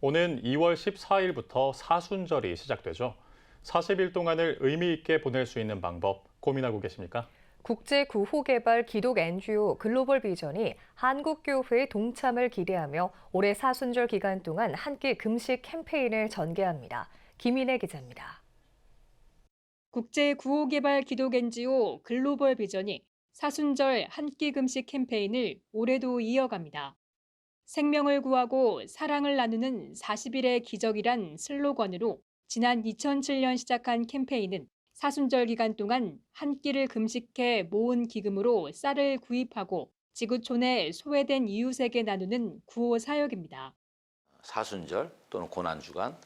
오는 2월 14일부터 사순절이 시작되죠. 40일 동안을 의미 있게 보낼 수 있는 방법 고민하고 계십니까? 국제 구호 개발 기독 NGO 글로벌 비전이 한국 교회의 동참을 기대하며 올해 사순절 기간 동안 한 끼 금식 캠페인을 전개합니다. 김인혜 기자입니다. 국제 구호개발 기독 NGO 글로벌 비전이 사순절 한 끼 금식 캠페인을 올해도 이어갑니다. 생명을 구하고 사랑을 나누는 40일의 기적이란 슬로건으로 지난 2007년 시작한 캠페인은 사순절 기간 동안 한 끼를 금식해 모은 기금으로 쌀을 구입하고 지구촌에 소외된 이웃에게 나누는 구호 사역입니다. 사순절 또는 고난 주간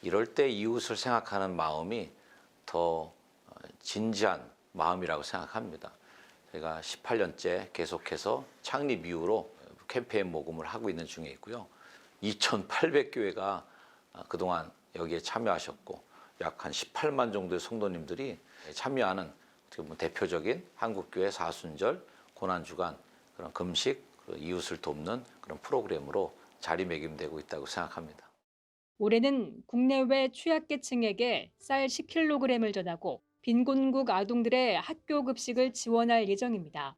이럴 때 이웃을 생각하는 마음이 더 진지한 마음이라고 생각합니다. 제가 18년째 계속해서 창립 이후로 캠페인 모금을 하고 있는 중에 있고요. 2,800교회가 그동안 여기에 참여하셨고 약 한 18만 정도의 성도님들이 참여하는 대표적인 한국교회 사순절 고난주간 그런 금식 이웃을 돕는 그런 프로그램으로 자리매김되고 있다고 생각합니다. 올해는 국내외 취약계층에게 쌀 10kg을 전하고 빈곤국 아동들의 학교 급식을 지원할 예정입니다.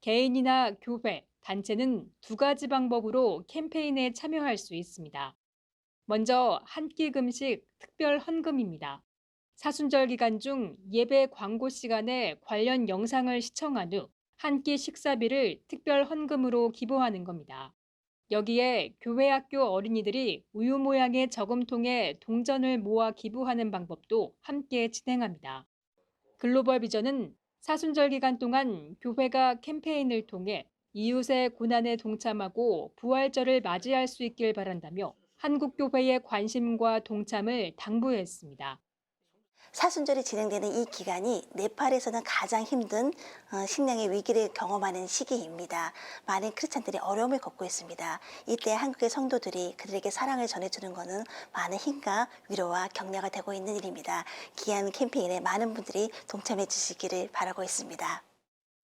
개인이나 교회, 단체는 두 가지 방법으로 캠페인에 참여할 수 있습니다. 먼저 한 끼 금식 특별 헌금입니다. 사순절 기간 중 예배 광고 시간에 관련 영상을 시청한 후 한 끼 식사비를 특별 헌금으로 기부하는 겁니다. 여기에 교회 학교 어린이들이 우유 모양의 저금통에 동전을 모아 기부하는 방법도 함께 진행합니다. 글로벌 비전은 사순절 기간 동안 교회가 캠페인을 통해 이웃의 고난에 동참하고 부활절을 맞이할 수 있길 바란다며 한국 교회의 관심과 동참을 당부했습니다. 사순절이 진행되는 이 기간이 네팔에서는 가장 힘든 어, 식량의 위기를 경험하는 시기입니다. 많은 크리스찬들이 어려움을 겪고 있습니다. 이때 한국의 성도들이 그들에게 사랑을 전해주는 것은 많은 힘과 위로와 격려가 되고 있는 일입니다. 귀한 캠페인에 많은 분들이 동참해 주시기를 바라고 있습니다.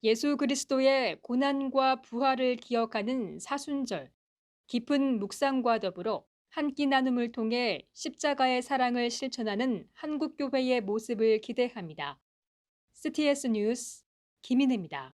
예수 그리스도의 고난과 부활을 기억하는 사순절, 깊은 묵상과 더불어 한 끼 나눔을 통해 십자가의 사랑을 실천하는 한국교회의 모습을 기대합니다. CTS 뉴스 김인혜입니다.